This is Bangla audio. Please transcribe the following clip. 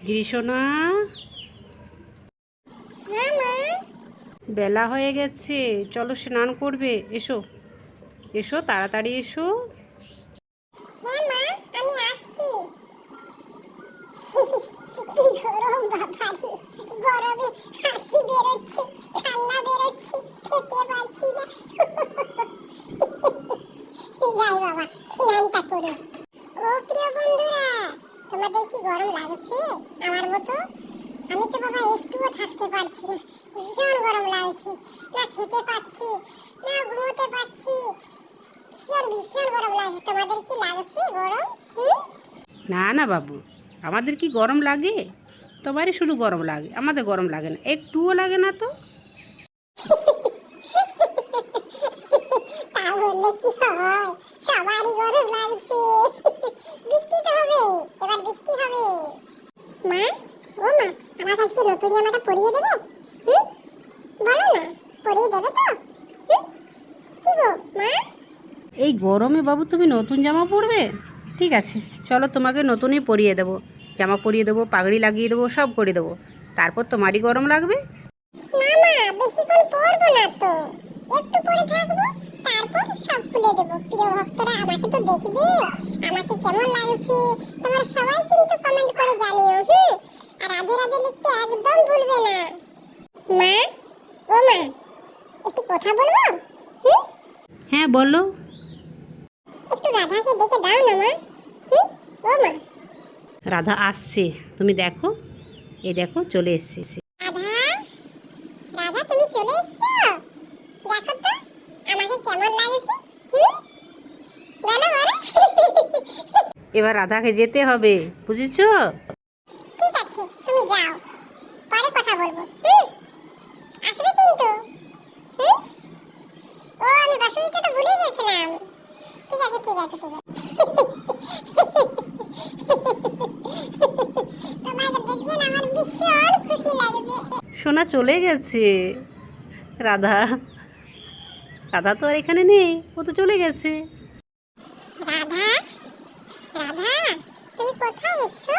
গ্রীষণা বেলা হয়ে গেছে। চলো স্নান করবে। এসো। এসো তাড়াতাড়ি এসো। হ্যাঁ যাই বাবা স্নানটা করি। ও প্রিয় বন্ধুরা তোমাদের কি গরম লাগছে? আমার মতো? আমি তো বাবা একটুও থাকতে পারছি না। ভীষণ গরম লাগছে। না খেতে পাচ্ছি, না ঘুমোতে পাচ্ছি। ভীষণ ভীষণ গরম লাগছে। তোমাদের কি লাগছে গরম? না না বাবু। আমাদের কি গরম লাগে? তোমারই শুধু গরম লাগে। আমাদের গরম লাগে না। একটুও লাগে না তা বললে কি হয় সবারই গরম লাগছে বৃষ্টি তো হবে এবার বৃষ্টি হবে মা ও মা আমার আজকে নতুন জামাটা পরিয়ে দেবে? হুম? বলো না পরিয়ে দেবে তো। কি গো মা? এই গরমে বাবু তুমি নতুন জামা পরবে? ঠিক আছে চলো তোমাকে নতুনই পরিয়ে দেবো। জামা পরিয়ে দেবো পাগড়ি লাগিয়ে দেবো সব করে দেবো। তারপর তোমারই গরম লাগবে? না মা বেশিক্ষণ পরবো না তো। একটু পরে থাকব তারপর সব খুলে দেবো। প্রিয় ভক্তরা আমাকে তো দেখবে। আমাকে কেমন লাগছে? তোমরা সবাই কিন্তু কমেন্ট করে জানিও হুম? রাধে রাধে লিখতে একদম ভুলবে না। মা ও মা একটি কথা বলব? হ্যাঁ বলো। একটু রাধাকে ডেকে দাও না মা। ও মা। রাধা আসছে তুমি দেখো। এই দেখো চলে এসছে। রাধা রাধা তুমি চলে এসছো? দেখো তো আমাকে কেমন লাগছে এবার রাধাকে যেতে হবে বুঝেছ ঠিক আছে তুমি যাও পরে কথা বলব হুম আসবে কিন্তু হুম ও আমি বাসুরিটা তো ভুলে গেছিলাম ঠিক আছে ঠিক আছে সোনা চলে গেছে। রাধা রাধা তো আর এখানে নেই ও তো চলে গেছে। রাধা রাধা তুমি কোথায় এসছো?